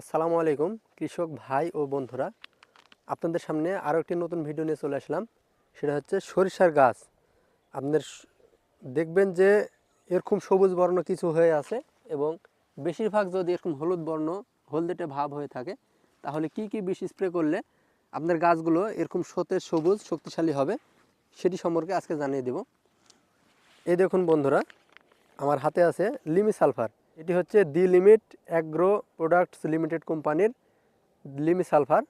আসসালামু আলাইকুম, কৃষক ভাই ও বন্ধুরা। আপনাদের সামনে আরও একটি নতুন ভিডিও নিয়ে চলে আসলাম। সেটা হচ্ছে সরিষার গাছ। আপনাদের দেখবেন যে এরকম সবুজ বর্ণ কিছু হয়ে আছে এবং বেশিরভাগ যদি এরকম হলুদ বর্ণ, হলদেটে ভাব হয়ে থাকে, তাহলে কি কি বিষ স্প্রে করলে আপনার গাছগুলো এরকম সতেজ, সবুজ, শক্তিশালী হবে, সেটি সম্পর্কে আজকে জানিয়ে দেব। এই দেখুন বন্ধুরা, আমার হাতে আছে লিমি সালফার। এটি হচ্ছে the Limit Agro Products Limited কোম্পানির লিমি সালফার।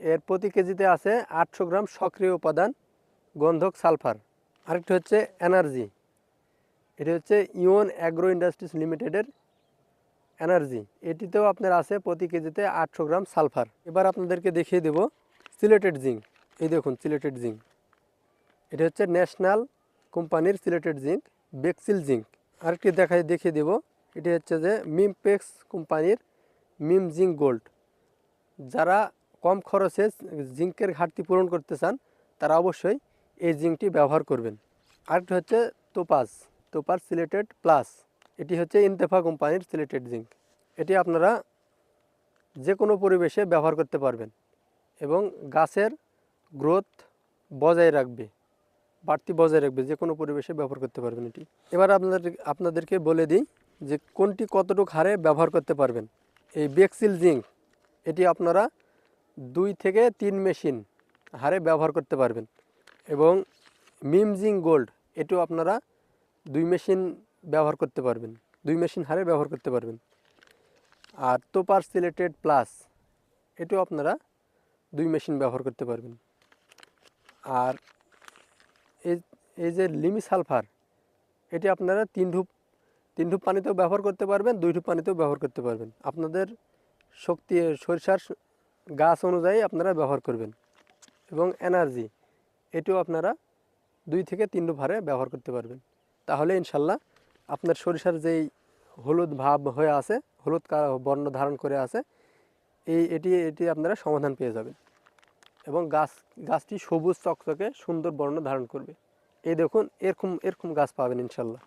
এর প্রতি কেজিতে আছে আটশো গ্রাম সক্রিয় উপাদান গন্ধক সালফার। আরেকটি হচ্ছে এনার্জি। এটি হচ্ছে ইওন অ্যাগ্রো ইন্ডাস্ট্রিজ লিমিটেডের এনার্জি। এটিতেও আপনার আছে প্রতি কেজিতে আটশো গ্রাম সালফার। এবার আপনাদেরকে দেখিয়ে দেব সিলেটেড জিঙ্ক। এই দেখুন, সিলেটেড জিঙ্ক। এটি হচ্ছে ন্যাশনাল কোম্পানির সিলেটেড জিঙ্ক, বেক্সিল জিঙ্ক। আরেকটি দেখাই দেখিয়ে দেব এটি হচ্ছে যে মিমপেক্স কোম্পানির মিম জিঙ্ক গোল্ড। যারা কম খরচে জিঙ্কের ঘাটতি পূরণ করতে চান, তারা অবশ্যই এই জিঙ্কটি ব্যবহার করবেন। আরেকটি হচ্ছে তোপাস তোপার সিলেটেড প্লাস। এটি হচ্ছে ইনতেফা কোম্পানির সিলেটেড জিঙ্ক। এটি আপনারা যে কোনো পরিবেশে ব্যবহার করতে পারবেন এবং গাছের গ্রোথ বজায় রাখবে, বাড়তি বজায় রাখবে যে কোনো পরিবেশে ব্যবহার করতে পারবেন এটি। এবার আপনাদের, আপনাদেরকে বলে দিই যে কোনটি কতটুকু হারে ব্যবহার করতে পারবেন। এই বেক্সিল জিঙ্ক, এটি আপনারা দুই থেকে তিন মেশিন হারে ব্যবহার করতে পারবেন এবং মিম জিঙ্ক গোল্ড, এটিও আপনারা দুই মেশিন ব্যবহার করতে পারবেন, দুই মেশিন হারে ব্যবহার করতে পারবেন। আর তোপার সিলেটেড প্লাস, এটিও আপনারা দুই মেশিন ব্যবহার করতে পারবেন। আর এই এই যে লিমি সালফার এটি আপনারা তিন ধূপ তিন ধূপ পানিতেও ব্যবহার করতে পারবেন, দুই ধূপ পানিতেও ব্যবহার করতে পারবেন। আপনাদের শক্তি, সরিষার গাছ অনুযায়ী আপনারা ব্যবহার করবেন। এবং এনার্জি, এটিও আপনারা দুই থেকে তিন ধূপ হারে ব্যবহার করতে পারবেন। তাহলে ইনশাল্লাহ আপনার সরিষার যেই হলুদ ভাব হয়ে আছে, হলুদ বর্ণ ধারণ করে আছে, এই, এটি এটি আপনারা সমাধান পেয়ে যাবেন। এবং গাছ, গাছটি সবুজ চকচকে সুন্দর বর্ণ ধারণ করবে। এই দেখুন, এরকম এরকম গাছ পাবেন ইনশাল্লাহ।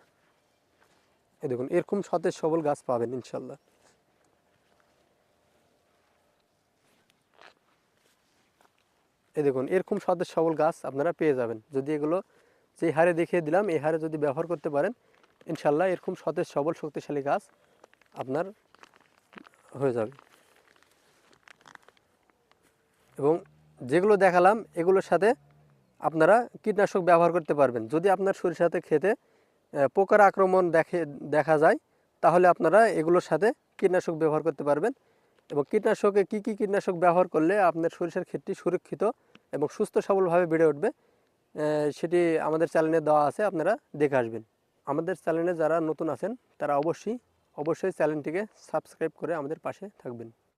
এই দেখুন, এরকম সতেজ সবল গাছ পাবেন ইনশাল্লাহ। এই দেখুন, এরকম সতেজ সবল গাছ আপনারা পেয়ে যাবেন। যদি এগুলো যে হারে দেখিয়ে দিলাম, এই হারে যদি ব্যবহার করতে পারেন, ইনশাল্লাহ এরকম সতেজ সবল শক্তিশালী গাছ আপনার হয়ে যাবে। এবং যেগুলো দেখালাম, এগুলোর সাথে আপনারা কীটনাশক ব্যবহার করতে পারবেন। যদি আপনার সরিষাতে খেতে পোকার আক্রমণ দেখে, দেখা যায়, তাহলে আপনারা এগুলোর সাথে কীটনাশক ব্যবহার করতে পারবেন এবং কীটনাশকে কী কী কীটনাশক ব্যবহার করলে আপনার সরিষার ক্ষেতটি সুরক্ষিত এবং সুস্থ সবলভাবে বেড়ে উঠবে সেটি আমাদের চ্যানেলে দেওয়া আছে, আপনারা দেখে আসবেন। আমাদের চ্যানেলে যারা নতুন আছেন, তারা অবশ্যই অবশ্যই চ্যানেলটিকে সাবস্ক্রাইব করে আমাদের পাশে থাকবেন।